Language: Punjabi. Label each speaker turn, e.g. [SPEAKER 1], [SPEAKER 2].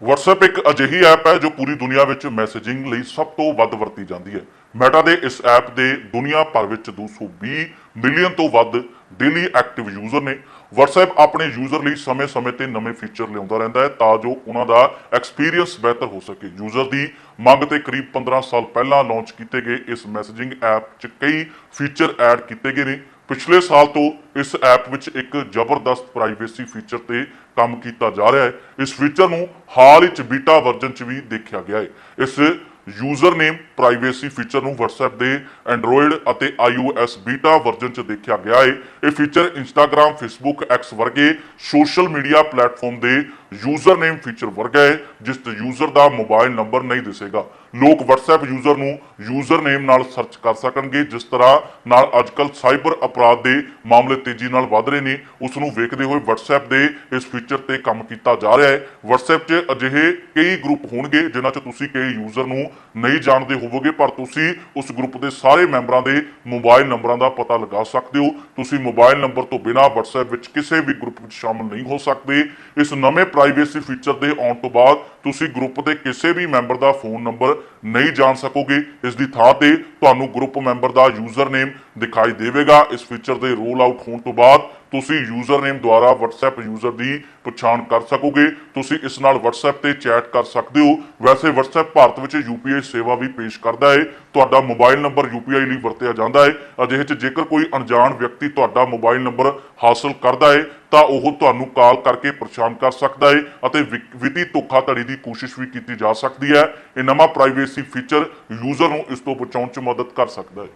[SPEAKER 1] WhatsApp ਇੱਕ ਅਜਿਹੀ ਐਪ ਹੈ ਜੋ ਪੂਰੀ ਦੁਨੀਆ ਵਿੱਚ ਮੈਸੇਜਿੰਗ ਲਈ ਸਭ ਤੋਂ ਵੱਧ ਵਰਤੀ ਜਾਂਦੀ ਹੈ। ਮੈਟਾ ਦੇ ਇਸ ਐਪ ਦੇ ਦੁਨੀਆ ਭਰ ਵਿੱਚ 220 ਮਿਲੀਅਨ ਤੋਂ ਵੱਧ ਡੇਲੀ ਐਕਟਿਵ ਯੂਜ਼ਰ ਨੇ। WhatsApp ਆਪਣੇ ਯੂਜ਼ਰ ਲਈ ਸਮੇਂ-ਸਮੇਂ ਤੇ ਨਵੇਂ ਫੀਚਰ ਲਿਆਉਂਦਾ ਰਹਿੰਦਾ ਹੈ ਤਾਂ ਜੋ ਉਹਨਾਂ ਦਾ ਐਕਸਪੀਰੀਅੰਸ ਬਿਹਤਰ ਹੋ ਸਕੇ। ਯੂਜ਼ਰ ਦੀ ਮੰਗ ਤੇ ਕਰੀਬ 15 ਸਾਲ ਪਹਿਲਾਂ ਲਾਂਚ ਕੀਤੇ ਗਏ ਇਸ ਮੈਸੇਜਿੰਗ ਐਪ 'ਚ ਕਈ ਫੀਚਰ ਐਡ ਕੀਤੇ ਗਏ ਨੇ। ਪਿਛਲੇ ਸਾਲ ਤੋਂ ਇਸ ਐਪ ਵਿੱਚ ਇੱਕ ਜ਼ਬਰਦਸਤ ਪ੍ਰਾਈਵੇਸੀ ਫੀਚਰ ਤੇ ਕੰਮ ਕੀਤਾ ਜਾ ਰਿਹਾ ਹੈ। ਇਸ ਫੀਚਰ ਨੂੰ ਹਾਲ ਹੀ ਚ ਬੀਟਾ ਵਰਜ਼ਨ ਚ ਵੀ ਦੇਖਿਆ ਗਿਆ ਹੈ। ਇਸ ਯੂਜ਼ਰ ਨੇਮ ਪ੍ਰਾਈਵੇਸੀ ਫੀਚਰ ਨੂੰ WhatsApp ਦੇ Android ਅਤੇ iOS ਬੀਟਾ ਵਰਜ਼ਨ ਚ ਦੇਖਿਆ ਗਿਆ ਹੈ। ਇਹ ਫੀਚਰ Instagram Facebook X ਵਰਗੇ ਸੋਸ਼ਲ ਮੀਡੀਆ ਪਲੇਟਫਾਰਮ ਦੇ ਯੂਜ਼ਰ ਨੇਮ ਫੀਚਰ ਵਰਗਾ ਹੈ, ਜਿਸ ਤੇ ਯੂਜ਼ਰ ਦਾ ਮੋਬਾਈਲ ਨੰਬਰ ਨਹੀਂ ਦਿਸੇਗਾ। ਲੋਕ WhatsApp ਯੂਜ਼ਰ ਨੂੰ ਯੂਜ਼ਰ ਨੇਮ ਨਾਲ ਸਰਚ ਕਰ ਸਕਣਗੇ, ਜਿਸ ਤਰ੍ਹਾਂ ਨਾਲ ਅੱਜਕੱਲ ਸਾਈਬਰ ਅਪਰਾਧ ਦੇ ਮਾਮਲੇ ਤੇਜ਼ੀ ਨਾਲ ਵਧ ਰਹੇ ਨੇ। ਉਸ ਨੂੰ ਵੇਖਦੇ ਹੋਏ WhatsApp ਦੇ ਇਸ ਫੀਚਰ ਤੇ ਕੰਮ ਕੀਤਾ ਜਾ ਰਿਹਾ ਹੈ। WhatsApp 'ਚ ਅਜਿਹੇ ਕਈ ਗਰੁੱਪ ਹੋਣਗੇ, ਜਿਨ੍ਹਾਂ 'ਚ ਤੁਸੀਂ ਕਈ ਯੂਜ਼ਰ ਨੂੰ ਨਹੀਂ ਜਾਣਦੇ ਹੋਵੋਗੇ, ਪਰ ਤੁਸੀਂ ਉਸ ਗਰੁੱਪ ਦੇ ਸਾਰੇ ਮੈਂਬਰਾਂ ਦੇ ਮੋਬਾਈਲ ਨੰਬਰਾਂ ਦਾ ਪਤਾ ਲਗਾ ਸਕਦੇ ਹੋ। ਤੁਸੀਂ ਮੋਬਾਈਲ ਨੰਬਰ ਤੋਂ ਬਿਨਾਂ WhatsApp ਵਿੱਚ ਕਿਸੇ ਵੀ ਗਰੁੱਪ ਵਿੱਚ ਸ਼ਾਮਲ ਨਹੀਂ ਹੋ ਸਕਦੇ। ਇਸ ਨਵੇਂ ਪ੍ਰਾਈਵੇਸੀ ਫੀਚਰ ਦੇ ਆਉਣ ਤੋਂ ਬਾਅਦ ਤੁਸੀਂ ਗਰੁੱਪ ਦੇ ਕਿਸੇ ਵੀ ਮੈਂਬਰ ਦਾ ਫੋਨ ਨੰਬਰ ਨਹੀਂ ਜਾਣ ਸਕੋਗੇ। ਇਸ ਦੀ ਥਾਂ ਤੇ ਤੁਹਾਨੂੰ ਗਰੁੱਪ ਮੈਂਬਰ ਦਾ ਯੂਜ਼ਰ ਨੇਮ ਦਿਖਾਈ ਦੇਵੇਗਾ। ਇਸ ਫੀਚਰ ਦੇ ਰੋਲ ਆਊਟ ਹੋਣ ਤੋਂ ਬਾਅਦ ਤੁਸੀਂ ਯੂਜ਼ਰ ਨੇਮ ਦੁਆਰਾ WhatsApp ਯੂਜ਼ਰ ਦੀ ਪਛਾਣ ਕਰ ਸਕੋਗੇ। ਤੁਸੀਂ ਇਸ ਨਾਲ WhatsApp ਤੇ ਚੈਟ ਕਰ ਸਕਦੇ ਹੋ। ਵੈਸੇ WhatsApp ਭਾਰਤ ਵਿੱਚ UPI ਸੇਵਾ ਵੀ ਪੇਸ਼ ਕਰਦਾ ਹੈ ਤੁਹਾਡਾ ਮੋਬਾਈਲ ਨੰਬਰ UPI ਲਈ ਵਰਤਿਆ ਜਾਂਦਾ ਹੈ ਅਜਿਹੇ 'ਚ ਜੇਕਰ ਕੋਈ ਅਣਜਾਣ ਵਿਅਕਤੀ ਤੁਹਾਡਾ ਮੋਬਾਈਲ ਨੰਬਰ ਹਾਸਲ ਕਰਦਾ ਹੈ ਤਾਂ ਉਹ ਤੁਹਾਨੂੰ ਕਾਲ ਕਰਕੇ ਪਰੇਸ਼ਾਨ ਕਰ ਸਕਦਾ ਹੈ ਅਤੇ ਵਿ- ਵਿੱਤੀ ਧੋਖਾਧੜੀ ਦੀ ਕੋਸ਼ਿਸ਼ ਵੀ ਕੀਤੀ ਜਾ ਸਕਦੀ ਹੈ। ਇਹ ਨਵਾਂ ਪ੍ਰਾਈਵੇਸੀ ਫੀਚਰ ਯੂਜ਼ਰ ਨੂੰ ਇਸ ਤੋਂ ਬਚਾਉਣ 'ਚ ਮਦਦ ਕਰ ਸਕਦਾ ਹੈ